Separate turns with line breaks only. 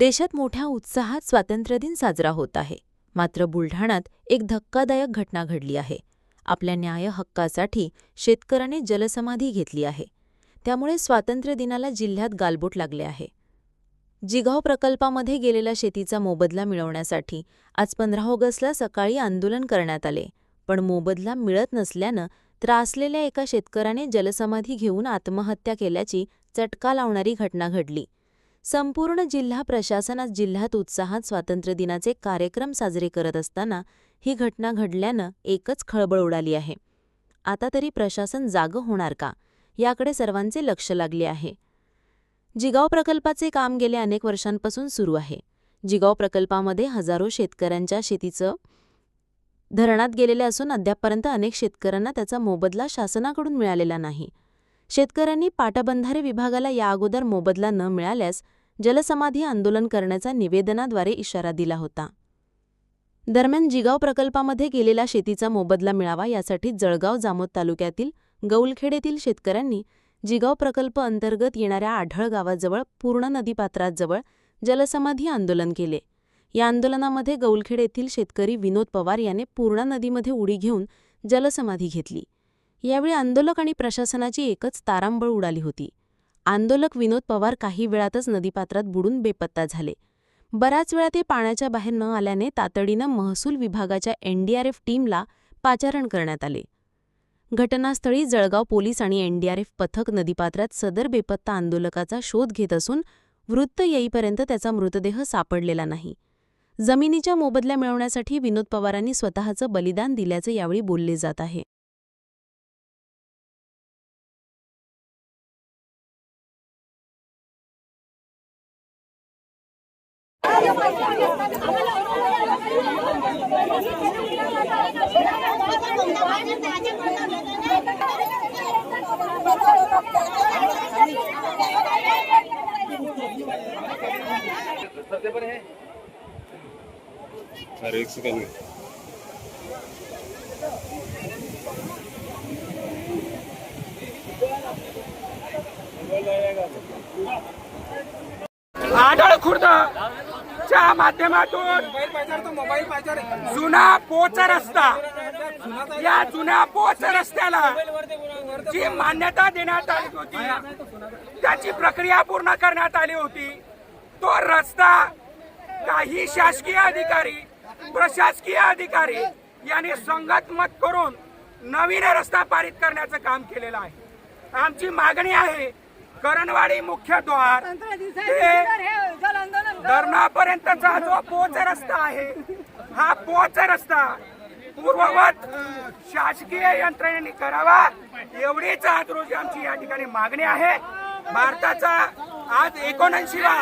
देशात मोठ्या उत्साहात स्वातंत्र्यदिन साजरा होत आहे. मात्र बुलढाण्यात एक धक्कादायक घटना घडली आहे. आपल्या न्याय हक्कासाठी शेतकऱ्याने जलसमाधी घेतली आहे. त्यामुळे स्वातंत्र्यदिनाला जिल्ह्यात गालबोट लागले आहे. जिगाव प्रकल्पामध्ये गेलेला शेतीचा मोबदला मिळवण्यासाठी आज पंधरा ऑगस्टला सकाळी आंदोलन करण्यात आले. पण मोबदला मिळत नसल्यानं त्रासलेल्या एका शेतकऱ्याने जलसमाधी घेऊन आत्महत्या केल्याची चटका लावणारी घटना घडली. संपूर्ण जिल्हा प्रशासनात जिल्ह्यात उत्साहात स्वातंत्र्यदिनाचे कार्यक्रम साजरे करत असताना ही घटना घडल्यानं एकच खळबळ उडाली आहे. आता तरी प्रशासन जागं होणार का? याकडे सर्वांचे लक्ष लागले आहे. जिगाव प्रकल्पाचे काम गेल्या अनेक वर्षांपासून सुरू आहे. जिगाव प्रकल्पामध्ये हजारो शेतकऱ्यांच्या शेतीचं धरणात गेलेले असून अद्यापपर्यंत अनेक शेतकऱ्यांना त्याचा मोबदला शासनाकडून मिळालेला नाही. शेतकऱ्यांनी पाटबंधारे विभागाला या अगोदर मोबदला न मिळाल्यास जलसमाधी आंदोलन करण्याचा निवेदनाद्वारे इशारा दिला होता. दरम्यान जिगाव प्रकल्पामध्ये गेलेला शेतीचा मोबदला मिळावा यासाठी जळगाव जामोद तालुक्यातील गौलखेड शेतकऱ्यांनी जिगाव प्रकल्प अंतर्गत येणाऱ्या आढळ गावाजवळ पूर्ण नदीपात्राजवळ जलसमाधी आंदोलन केले. या आंदोलनामध्ये गौलखेड येथील शेतकरी विनोद पवार याने पूर्णा नदीमध्ये उडी घेऊन जलसमाधी घेतली. यावेळी आंदोलक आणि प्रशासनाची एकच तारांबळ उडाली होती. आंदोलक विनोद पवार काही वेळातच नदीपात्रात बुडून बेपत्ता झाले. बराच वेळा ते पाण्याच्या बाहेर न आल्याने तातडीनं महसूल विभागाच्या एनडीआरएफ टीमला पाचारण करण्यात आले. घटनास्थळी जळगाव पोलीस आणि एनडीआरएफ पथक नदीपात्रात सदर बेपत्ता आंदोलकाचा शोध घेत असून वृत्त येईपर्यंत त्याचा मृतदेह सापडलेला नाही. जमिनीच्या मोबदल्या मिळवण्यासाठी विनोद पवारांनी स्वतःचं बलिदान दिल्याचं यावेळी बोलले जात आहे.
अरे एक सेकंड
आढळ खुर्द च्या माध्यमातून जुना पोच रस्ता. या जुन्या पोच रस्त्याला जी मान्यता देण्यात आली होती त्याची प्रक्रिया पूर्ण करण्यात आली होती. तो रस्ता काही शासकीय अधिकारी प्रशासकीय अधिकारी यांनी संगतमत करून नवीन रस्ता पारित करण्याचं काम केलेलं आहे. आमची मागणी आहे करणवाडी मुख्यद्वार ते धरणापर्यंतचा जो पोच रस्ता आहे. हा पोच रस्ता पूर्ववत शासकीय यंत्रणेने करावा. एवढीच आज रोजी आमची या ठिकाणी मागणी आहे. भारताचा आज एकोणऐंशी हा